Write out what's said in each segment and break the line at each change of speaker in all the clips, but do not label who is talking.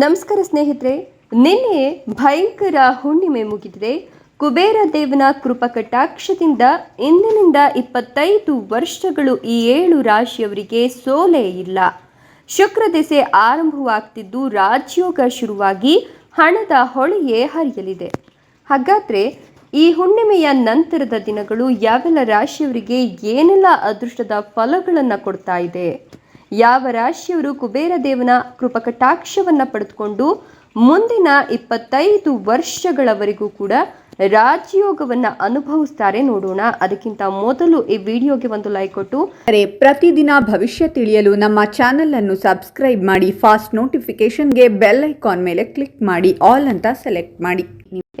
ನಮಸ್ಕಾರ ಸ್ನೇಹಿತರೆ, ನಿನ್ನೆ ಭಯಂಕರ ಹುಣ್ಣಿಮೆ ಮುಗಿದಿದೆ. ಕುಬೇರ ದೇವನ ಕೃಪಕಟಾಕ್ಷದಿಂದ ಇಂದಿನಿಂದ ಇಪ್ಪತ್ತೈದು ವರ್ಷಗಳು ಈ ಏಳು ರಾಶಿಯವರಿಗೆ ಸೋಲೇ ಇಲ್ಲ. ಶುಕ್ರ ದೆಸೆ ಆರಂಭವಾಗ್ತಿದ್ದು ರಾಜ್ಯೋಗ ಶುರುವಾಗಿ ಹಣದ ಹೊಳೆಯೇ ಹರಿಯಲಿದೆ. ಹಾಗಾದ್ರೆ ಈ ಹುಣ್ಣಿಮೆಯ ನಂತರದ ದಿನಗಳು ಯಾವೆಲ್ಲ ರಾಶಿಯವರಿಗೆ ಏನೆಲ್ಲ ಅದೃಷ್ಟದ ಫಲಗಳನ್ನು ಕೊಡ್ತಾ ಇದೆ? ಯಾವ ರಾಶಿಯವರು ಕುಬೇರ ದೇವನ ಕೃಪಕಟಾಕ್ಷವನ್ನು ಪಡೆದುಕೊಂಡು ಮುಂದಿನ ಇಪ್ಪತ್ತೈದು ವರ್ಷಗಳವರೆಗೂ ಕೂಡ ರಾಜಯೋಗವನ್ನ ಅನುಭವಿಸ್ತಾರೆ ನೋಡೋಣ. ಅದಕ್ಕಿಂತ ಮೊದಲು ಈ ವಿಡಿಯೋಗೆ ಒಂದು ಲೈಕ್ ಕೊಟ್ಟು.
ಅರೆ ಪ್ರತಿದಿನ ಭವಿಷ್ಯ ತಿಳಿಯಲು ನಮ್ಮ ಚಾನೆಲ್ ಅನ್ನು ಸಬ್ಸ್ಕ್ರೈಬ್ ಮಾಡಿ ಫಾಸ್ಟ್ ನೋಟಿಫಿಕೇಶನ್ಗೆ ಬೆಲ್ ಐಕಾನ್ ಮೇಲೆ ಕ್ಲಿಕ್ ಮಾಡಿ ಆಲ್ ಅಂತ ಸೆಲೆಕ್ಟ್ ಮಾಡಿ.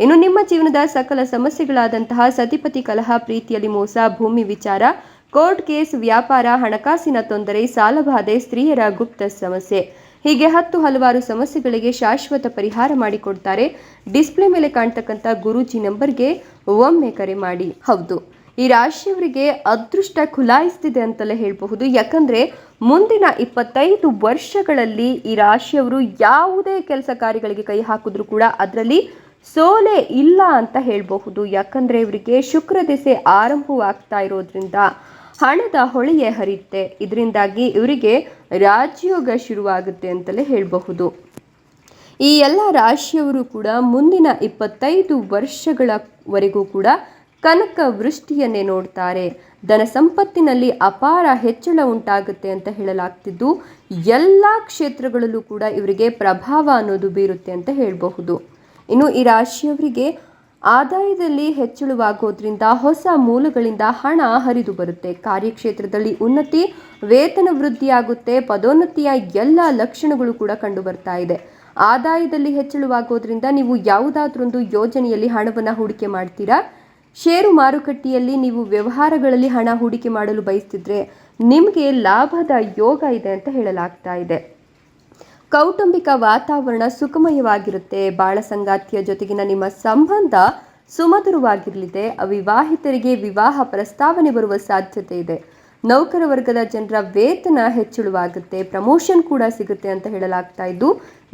ಇನ್ನು ನಿಮ್ಮ ಜೀವನದ ಸಕಲ ಸಮಸ್ಯೆಗಳಾದಂತಹ ಸತಿಪತಿ ಕಲಹ ಪ್ರೀತಿಯಲ್ಲಿ ಮೋಸ ಭೂಮಿ ವಿಚಾರ ಕೋರ್ಟ್ ಕೇಸ್ ವ್ಯಾಪಾರ, ಹಣಕಾಸಿನ ತೊಂದರೆ ಸಾಲಬಾಧೆ ಸ್ತ್ರೀಯರ ಗುಪ್ತ ಸಮಸ್ಯೆ. ಹೀಗೆ ಹತ್ತು ಹಲವಾರು ಸಮಸ್ಯೆಗಳಿಗೆ ಶಾಶ್ವತ ಪರಿಹಾರ ಮಾಡಿಕೊಡ್ತಾರೆ. ಡಿಸ್ಪ್ಲೇ ಮೇಲೆ ಕಾಣ್ತಕ್ಕಂಥ ಗುರೂಜಿ ನಂಬರ್ಗೆ ಒಮ್ಮೆ ಕರೆ ಮಾಡಿ. ಹೌದು, ಈ ರಾಶಿಯವರಿಗೆ ಅದೃಷ್ಟ ಖುಲಾಯಿಸ್ತಿದೆ ಅಂತಲೇ ಹೇಳಬಹುದು. ಯಾಕಂದ್ರೆ ಮುಂದಿನ ಇಪ್ಪತ್ತೈದು ವರ್ಷಗಳಲ್ಲಿ ಈ ರಾಶಿಯವರು ಯಾವುದೇ ಕೆಲಸ ಕಾರ್ಯಗಳಿಗೆ ಕೈ ಹಾಕಿದ್ರು ಕೂಡ ಅದರಲ್ಲಿ ಸೋಲೆ ಇಲ್ಲ ಅಂತ ಹೇಳಬಹುದು. ಯಾಕಂದ್ರೆ ಇವರಿಗೆ ಶುಕ್ರ ದೆಸೆ ಆರಂಭವಾಗ್ತಾ ಇರೋದ್ರಿಂದ ಹಣದ ಹೊಳೆಯೇ ಹರಿಯುತ್ತೆ. ಇದರಿಂದಾಗಿ ಇವರಿಗೆ ರಾಜಯೋಗ ಶುರುವಾಗುತ್ತೆ ಅಂತಲೇ ಹೇಳಬಹುದು. ಈ ಎಲ್ಲ ರಾಶಿಯವರು ಕೂಡ ಮುಂದಿನ ಇಪ್ಪತ್ತೈದು ವರ್ಷಗಳವರೆಗೂ ಕೂಡ ಕನಕ ವೃಷ್ಟಿಯನ್ನೇ ನೋಡ್ತಾರೆ. ಧನ ಸಂಪತ್ತಿನಲ್ಲಿ ಅಪಾರ ಹೆಚ್ಚಳ ಉಂಟಾಗುತ್ತೆ ಅಂತ ಹೇಳಲಾಗ್ತಿದ್ದು, ಎಲ್ಲ ಕ್ಷೇತ್ರಗಳಲ್ಲೂ ಕೂಡ ಇವರಿಗೆ ಪ್ರಭಾವ ಅನ್ನೋದು ಬೀರುತ್ತೆ ಅಂತ ಹೇಳಬಹುದು. ಇನ್ನು ಈ ರಾಶಿಯವರಿಗೆ ಆದಾಯದಲ್ಲಿ ಹೆಚ್ಚಳವಾಗೋದ್ರಿಂದ ಹೊಸ ಮೂಲಗಳಿಂದ ಹಣ ಹರಿದು ಬರುತ್ತೆ. ಕಾರ್ಯಕ್ಷೇತ್ರದಲ್ಲಿ ಉನ್ನತಿ, ವೇತನ ವೃದ್ಧಿಯಾಗುತ್ತೆ. ಪದೋನ್ನತಿಯ ಎಲ್ಲ ಲಕ್ಷಣಗಳು ಕೂಡ ಕಂಡು ಬರ್ತಾ ಇದೆ. ಆದಾಯದಲ್ಲಿ ಹೆಚ್ಚಳವಾಗೋದ್ರಿಂದ ನೀವು ಯಾವುದಾದ್ರೊಂದು ಯೋಜನೆಯಲ್ಲಿ ಹಣವನ್ನು ಹೂಡಿಕೆ ಮಾಡ್ತೀರಾ? ಷೇರು ಮಾರುಕಟ್ಟೆಯಲ್ಲಿ ನೀವು ವ್ಯವಹಾರಗಳಲ್ಲಿ ಹಣ ಹೂಡಿಕೆ ಮಾಡಲು ಬಯಸ್ತಿದ್ರೆ ನಿಮಗೆ ಲಾಭದ ಯೋಗ ಇದೆ ಅಂತ ಹೇಳಲಾಗ್ತಾ ಇದೆ. ಕೌಟುಂಬಿಕ ವಾತಾವರಣ ಸುಖಮಯವಾಗಿರುತ್ತೆ. ಬಾಳ ಸಂಗಾತಿಯ ಜೊತೆಗಿನ ನಿಮ್ಮ ಸಂಬಂಧ ಸುಮಧುರವಾಗಿರಲಿದೆ. ಅವಿವಾಹಿತರಿಗೆ ವಿವಾಹ ಪ್ರಸ್ತಾವನೆ ಬರುವ ಸಾಧ್ಯತೆ ಇದೆ. ನೌಕರ ವರ್ಗದ ಜನರ ವೇತನ ಹೆಚ್ಚಳವಾಗುತ್ತೆ. ಪ್ರಮೋಷನ್ ಕೂಡ ಸಿಗುತ್ತೆ ಅಂತ ಹೇಳಲಾಗ್ತಾ ಇದ್ದು,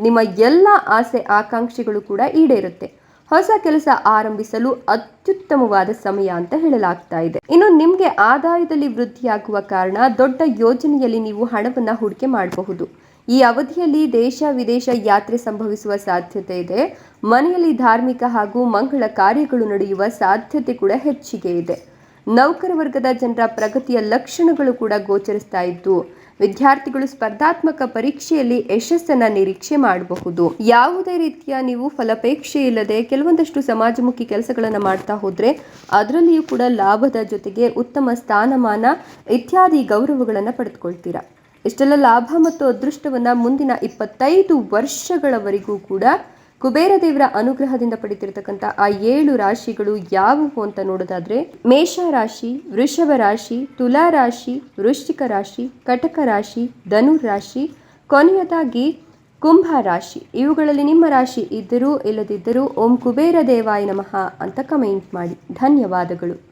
ನಿಮ್ಮ ಎಲ್ಲ ಆಸೆ ಆಕಾಂಕ್ಷೆಗಳು ಕೂಡ ಈಡೇರುತ್ತೆ. ಹೊಸ ಕೆಲಸ ಆರಂಭಿಸಲು ಅತ್ಯುತ್ತಮವಾದ ಸಮಯ ಅಂತ ಹೇಳಲಾಗ್ತಾ ಇದೆ. ಇನ್ನು ನಿಮಗೆ ಆದಾಯದಲ್ಲಿ ವೃದ್ಧಿಯಾಗುವ ಕಾರಣ ದೊಡ್ಡ ಯೋಜನೆಯಲ್ಲಿ ನೀವು ಹಣವನ್ನು ಹೂಡಿಕೆ ಮಾಡಬಹುದು. ಈ ಅವಧಿಯಲ್ಲಿ ದೇಶ ವಿದೇಶ ಯಾತ್ರೆ ಸಂಭವಿಸುವ ಸಾಧ್ಯತೆ ಇದೆ. ಮನೆಯಲ್ಲಿ ಧಾರ್ಮಿಕ ಹಾಗೂ ಮಂಗಳ ಕಾರ್ಯಗಳು ನಡೆಯುವ ಸಾಧ್ಯತೆ ಕೂಡ ಹೆಚ್ಚಿಗೆ ಇದೆ. ನೌಕರ ವರ್ಗದ ಜನರ ಪ್ರಗತಿಯ ಲಕ್ಷಣಗಳು ಕೂಡ ಗೋಚರಿಸ್ತಾ ಇದ್ದು, ವಿದ್ಯಾರ್ಥಿಗಳು ಸ್ಪರ್ಧಾತ್ಮಕ ಪರೀಕ್ಷೆಯಲ್ಲಿ ಯಶಸ್ಸನ್ನ ನಿರೀಕ್ಷೆ ಮಾಡಬಹುದು. ಯಾವುದೇ ರೀತಿಯ ನೀವು ಫಲಾಪೇಕ್ಷೆ ಇಲ್ಲದೆ ಕೆಲವೊಂದಷ್ಟು ಸಮಾಜಮುಖಿ ಕೆಲಸಗಳನ್ನು ಮಾಡ್ತಾ ಹೋದರೆ ಅದರಲ್ಲಿಯೂ ಕೂಡ ಲಾಭದ ಜೊತೆಗೆ ಉತ್ತಮ ಸ್ಥಾನಮಾನ ಇತ್ಯಾದಿ ಗೌರವಗಳನ್ನು ಪಡೆದುಕೊಳ್ತೀರಾ? ಇಷ್ಟೆಲ್ಲ ಲಾಭ ಮತ್ತು ಅದೃಷ್ಟವನ್ನು ಮುಂದಿನ ಇಪ್ಪತ್ತೈದು ವರ್ಷಗಳವರೆಗೂ ಕೂಡ ಕುಬೇರ ದೇವರ ಅನುಗ್ರಹದಿಂದ ಪಡಿತಿರ್ತಕ್ಕಂಥ ಆ ಏಳು ರಾಶಿಗಳು ಯಾವುವು ಅಂತ ನೋಡೋದಾದ್ರೆ ಮೇಷ ರಾಶಿ, ವೃಷಭ ರಾಶಿ, ತುಲಾ ರಾಶಿ, ವೃಶ್ಚಿಕ ರಾಶಿ, ಕಟಕ ರಾಶಿ ಧನುರ್ ರಾಶಿ, ಕೊನೆಯದಾಗಿ ಕುಂಭ ರಾಶಿ. ಇವುಗಳಲ್ಲಿ ನಿಮ್ಮ ರಾಶಿ ಇದ್ದರೂ ಇಲ್ಲದಿದ್ದರೂ ಓಂ ಕುಬೇರ ದೇವಾಯ ನಮಃ ಅಂತ ಕಮೆಂಟ್ ಮಾಡಿ. ಧನ್ಯವಾದಗಳು.